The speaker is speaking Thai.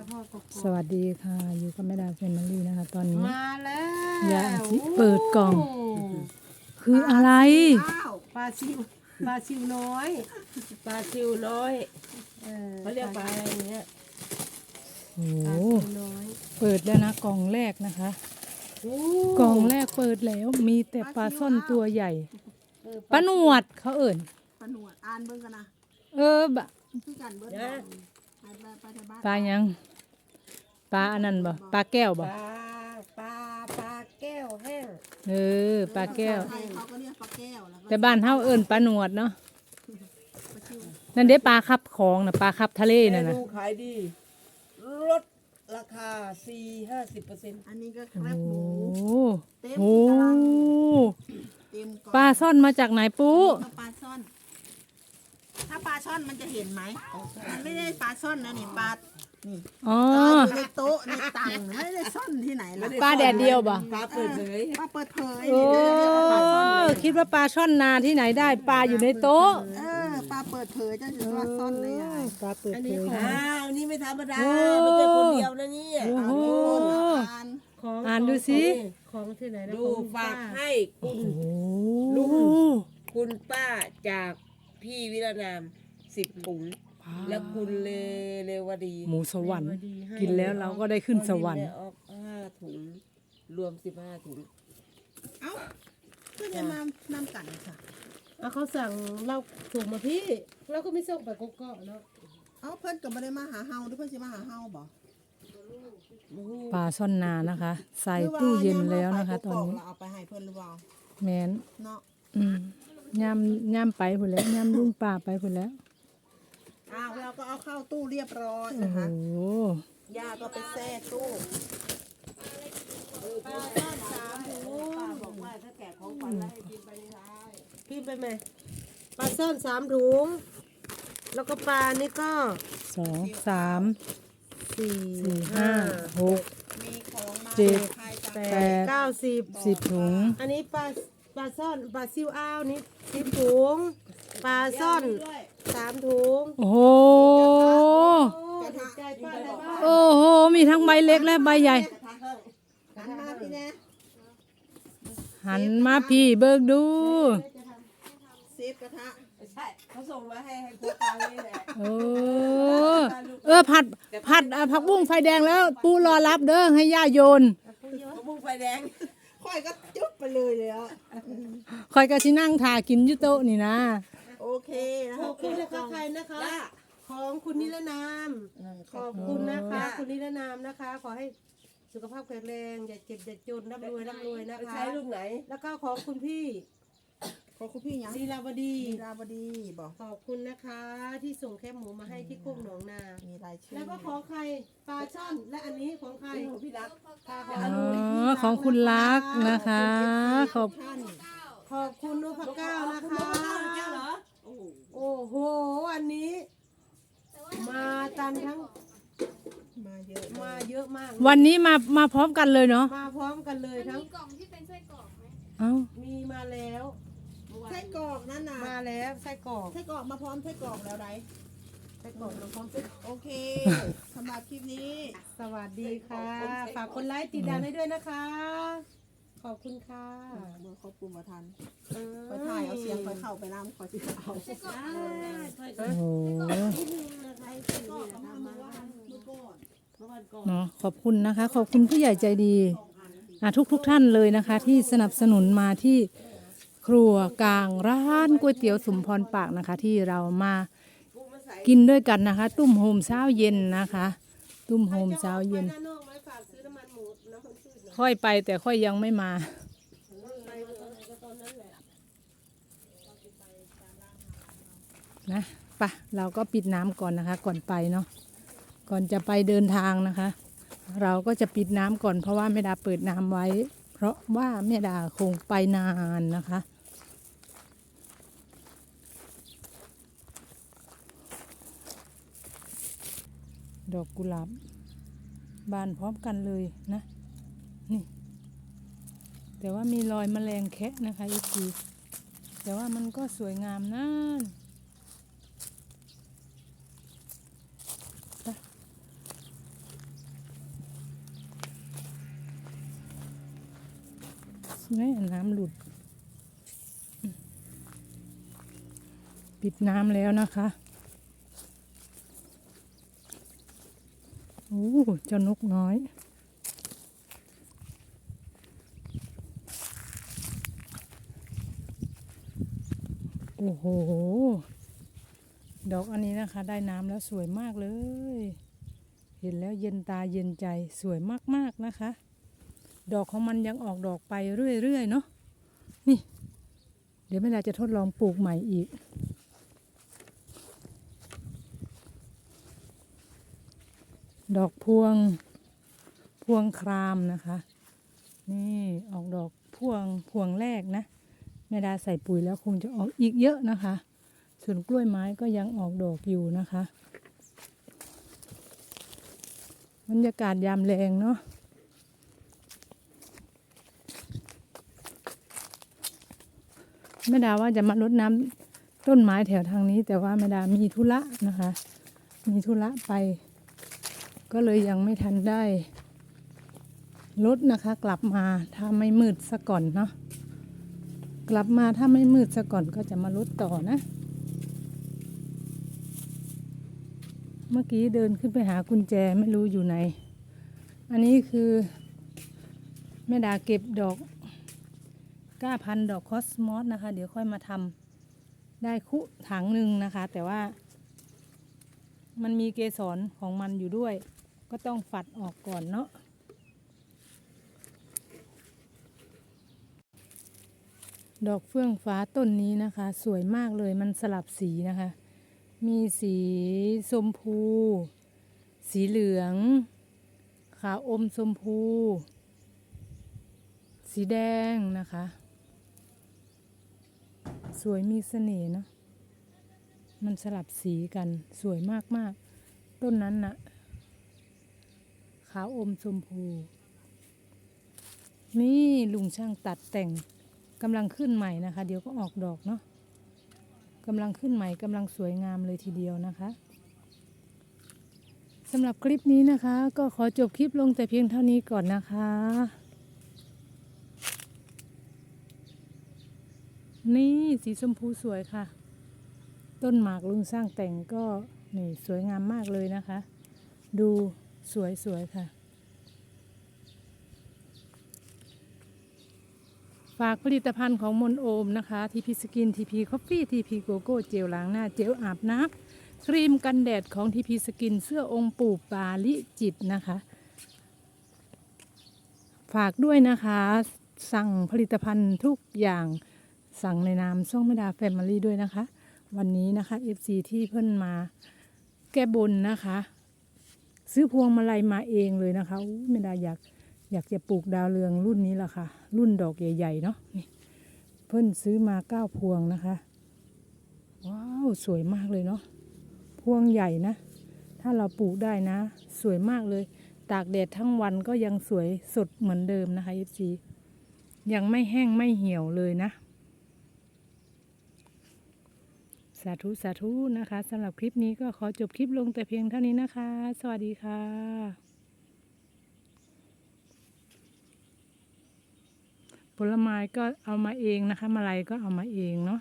ปลาทอดกรอบสวัสดีค่ะ อยู่กับแม่ดาเฟมิลี่นะคะ ตอนนี้มาแล้วยาจิเปิดกล่อง คืออะไรอ้าวปลาซิวปลาซิวน้อยปลาซิวน้อยเออเขาเรียกปลาอะไรเนี้ยโอ้ปลาโหซิวน้อยเปิดแล้วนะกล่องแรกนะคะโอ้กล่องแรกเปิดแล้ว มีแต่ปลาซ่อนตัวใหญ่เออปลาหนวดเขาเอิ่นปลาหนวดอ่านเบิ่งกันนะเออบะคือกันเบิ่งนะไปไปไปที่บ้านปลายัง ปลาอันนั้นบ่ปลาแก้วปบ่ลาปลาปลาแก้วแห้งเออปลาแก้ว ไทยเขาก็เรียกปลาแก้วแล้วก็แต่บ้านเฮาเอิ่นปลาหนวดเนาะปลาชิวนั่นเด้ปลาคับของนะปลาคับทะเลนั่นเมนะนูขายดี ลดราคาสี่ห้าสิบเปอร์เซ็นต์อันนี้ก็แคโอ้บหมู โหเต็มโอ้กำลังโหเต็มกล่องปลาซ่อนมาจากไหนปูก็ปลาช่อน ถ้าปลาช่อนมันจะเห็นไหมมันไม่ได้ปลาช่อนนะนี่ปลา นี่อ๋อเอออยู่ในโต๊ะในตังไม่ได้ซ่อนที่ไหนล่ะปลาแดดเดียวบ่ปลาเปิดเผยปลาเปิดเผยโอ้นี่เรียกว่าปลาช่อนเลยคิดว่าปลาช่อนนาที่ไหนได้ปลาอยู่ในโต๊ะเออปลาเปิดเผยจะถือว่าซ่อนเลยอะปลาเปิดเผย อ้าวนี่ไม่ธรรมดาโอ้ไม่ใช่คนเดียวนะเนี่ยโอ้โหอ่านของอ่านดูสิ ของที่ไหนนะดูของฝากป้ให้คุณโอ้โหลุง คุณป้าจากพี่วิรนามสิบถุง แล้วคุณเลเลวดีหมูสวรรค์สวัสดีให้กินแล้วเราก็ได้ขึ้นสวรรค์ได้ออกห้าถุงรวมสิบห้าถุงเอ้าเพื่อนจะมานำกันค่ะเอาเขาสั่งเราส่งมาพี่ เราก็ไม่ส่งไปกกอกเนาะเอ้าเพื่อนก็ไม่ได้มาหาเฮาหรือเพื่อนจะมาหาเฮาบ่ปลาช่อนนานะคะ ใส่ตู้เย็นแล้วนะคะ ตอนนี้เราเอาไปให้เพื่อนหรือเปล่าแมนเนาะอืมย่ำย่ำไปพุ่นแล้วย่ำลุงป่าไปพุ่นแล้วอ้าว เราก็เอาเข้าตู้เรียบร้อยโอ้นะโหคะย่าก็ไปแทรกตู้บอกว่าถ้าแกะของขวัญแล้วให้กินไปในร้านพี่ไปไหมปลาซ่อนสามถุง แล้วก็ปลานี่ก็สองสามสี่สี่ห้าหกมีของมาเจ็ดใครจะแปแปดดเก้าสิบสิบถุง อันนี้ปลาปลาซ่อนปลาซิวอ้าวนี่สิบถุงปลาซ่อน สามถุงโอ้โหโอ้ถูกใจป้าเลยบ้างโอ้โห มีทั้งใบเล็กและใบใหญ่ หันมาพี่แน่หันมาพี่เบิกดู เซฟกระทะใช่เขาส่งมาให้ให้พวกเรานี่แหละโอ้เออผัดผัดอะผักบุ้งไฟแดงแล้วปูรอรับเด้อให้ย่าโยนเขาบุ้งไฟแดงค่อยก็จุ๊บไปเลยเลยอะคอยกะสินั่งถ่ากินอยู่โต๊ะนี่นะโอ เคนะขอบคุณนะคะใครนะคะของคุณนิรนาม ขอบคุณนะคะคุณนิรนามนะคะ ขอให้สุขภาพแข็งแรง อย่าเจ็บอย่าจนร่ำรวยร่ำรวยนะคะ ใช้ลูกไหน แล้วก็ของคุณพี่ขอบคุณพี่ยังลีลาวดี มีลาวดีบอกขอบคุณนะคะ ที่ส่งแคบหมูมาให้ที่โคกหนองนา มีรายชื่อแล้วก็ของใครปลาช่อนและอันนี้ของใครของพี่รักปลาขอ๋องอของคุณรักนะคะ ขอบ ท่านขอบคุณนพเก้านะคะโอ้โห โอ้โห อันนี้ มากันทั้ง มาเยอะมาเยอะมากวันนี้มามาพร้อมกันเลยเนาะมาพร้อมกันเลยทั้ง มีกล่องที่เป็นไส้กรอกไหมเอ้ามีมาแล้วไส้กรอกนั่นน่ะมาแล้วไส้กรอกไส้กรอกมาพร้อมไส้กรอกแล้วไรไส้กรอกมาพร้อมไส้กรอกโอเคสำหรับคลิปนี้ สวัสดีค่ะ ฝากคนไลค์ติดดาวให้ด้วยนะคะ ขอบคุณค่ะเมื่อครบกลุ่มมาทันเออคอยถ่ายเอาเสียงคอยเข้าไปน้ำคอยสิเอาไส้กรอกโอ้โหก็ทำมาว่าเมื่อก่อนเนาะขอบคุณนะคะ ขอบคุณผู้ใหญ่ใจดีอะทุกทุกๆท่านเลยนะคะ ที่สนับสนุนมาที่ครัวกลางร้านก๋วยเตี๋ยวสมพรปากนะคะ ที่เรามากินด้วยกันนะคะ ตุ้มโฮมเช้าเย็นนะคะ ตุ้มโฮมเช้าเย็น ค่อยไปแต่ค่อยยังไม่มาปตอนะนะปะเราก็ปิดน้ำก่อนนะคะ ก่อนไปเนาะก่อนจะไปเดินทางนะคะ เราก็จะปิดน้ำก่อนเพราะว่าแม่ดาเปิดน้ำไว้ เพราะว่าแม่ดาคงไปนานนะคะดอกกุหลาบ บานพร้อมกันเลยนะ นี่ แต่ว่ามีรอยแมลงแคะนะคะอีกทีแต่ว่ามันก็สวยงามนั่นแม่น้ำหลุด ปิดน้ำแล้วนะคะโอ้เจ้านกน้อย โอ้โห ดอกอันนี้นะคะ ได้น้ำแล้วสวยมากเลย เห็นแล้วเย็นตาเย็นใจสวยมากๆนะคะ ดอกของมันยังออกดอกไปเรื่อยๆเนาะ นี่ เดี๋ยวแม่ดาจะทดลองปลูกใหม่อีก ดอกพวง พวงครามนะคะ นี่ออกดอกพวงพวงแรกนะ แม่ดาใส่ปุ๋ยแล้วคงจะออกอีกเยอะนะคะ ส่วนกล้วยไม้ก็ยังออกดอกอยู่นะคะบรรยากาศยามแรงเนาะแม่ดาว่าจะมารดน้ำต้นไม้แถวทางนี้ แต่ว่าแม่ดามีธุระนะคะ มีธุระไป ก็เลยยังไม่ทันได้รดนะคะ กลับมาถ้าไม่มืดซะก่อนเนาะ กลับมาถ้าไม่มืดซะก่อนก็จะมาลดต่อนะ เมื่อกี้เดินขึ้นไปหากุญแจไม่รู้อยู่ไหน อันนี้คือแม่ดาเก็บดอกก้าพันดอกคอสมอสนะคะ เดี๋ยวค่อยมาทำได้คุถังหนึ่งนะคะ แต่ว่า มันมีเกสรของมันอยู่ด้วย ก็ต้องฝัดออกก่อนเนาะ ดอกเฟื่องฟ้าต้นนี้นะคะ สวยมากเลยมันสลับสีนะคะ มีสีชมพู สีเหลือง ขาวอมชมพู สีแดงนะคะ สวยมีเสน่ห์เนาะมันสลับสีกันสวยมากมากๆต้นนั้นนะขาวอมชมพู นี่ลุงช่างตัดแต่ง กำลังขึ้นใหม่นะคะ เดี๋ยวก็ออกดอกเนาะกำลังขึ้นใหม่กำลังสวยงามเลยทีเดียวนะคะสำหรับคลิปนี้นะคะ ก็ขอจบคลิปลงแต่เพียงเท่านี้ก่อนนะคะ นี่สีชมพูสวยค่ะ ต้นหมากลุงสร้างแต่งก็นี่สวยงามมากเลยนะคะ ดูสวยสวยค่ะ ฝากผลิตภัณฑ์ของมนโอมนะคะทีพีสกินทีพีคอฟฟี่ทีพีโกโก้เจลล้างหน้าเจลอาบน้ำครีมกันแดดของทีพีสกินเสื้อองค์ปู่ปาลิจิตนะคะ ฝากด้วยนะคะ สั่งผลิตภัณฑ์ทุกอย่างสั่งในนามช่องไม่ดาแฟมิลี่ด้วยนะคะ วันนี้นะคะ FC ที่เพิ่นมาแก้บนนะคะ ซื้อพวงมาลัยมาเองเลยนะคะไม่ได้อยาก อยากจะปลูกดาวเรืองรุ่นนี้ละค่ะ รุ่นดอกใหญ่ๆเนาะนี่เพิ่นซื้อมาเก้าพวงนะคะ ว้าวสวยมากเลยเนาะพวงใหญ่นะ ถ้าเราปลูกได้นะ สวยมากเลย ตากแดดทั้งวันก็ยังสวยสดเหมือนเดิมนะคะ FC ยังไม่แห้งไม่เหี่ยวเลยนะ สาธุสาธุนะคะสำหรับคลิปนี้ก็ขอจบคลิปลงแต่เพียงเท่านี้นะคะ สวัสดีค่ะ ผลไม้ก็เอามาเองนะคะมาลัยก็เอามาเองเนาะ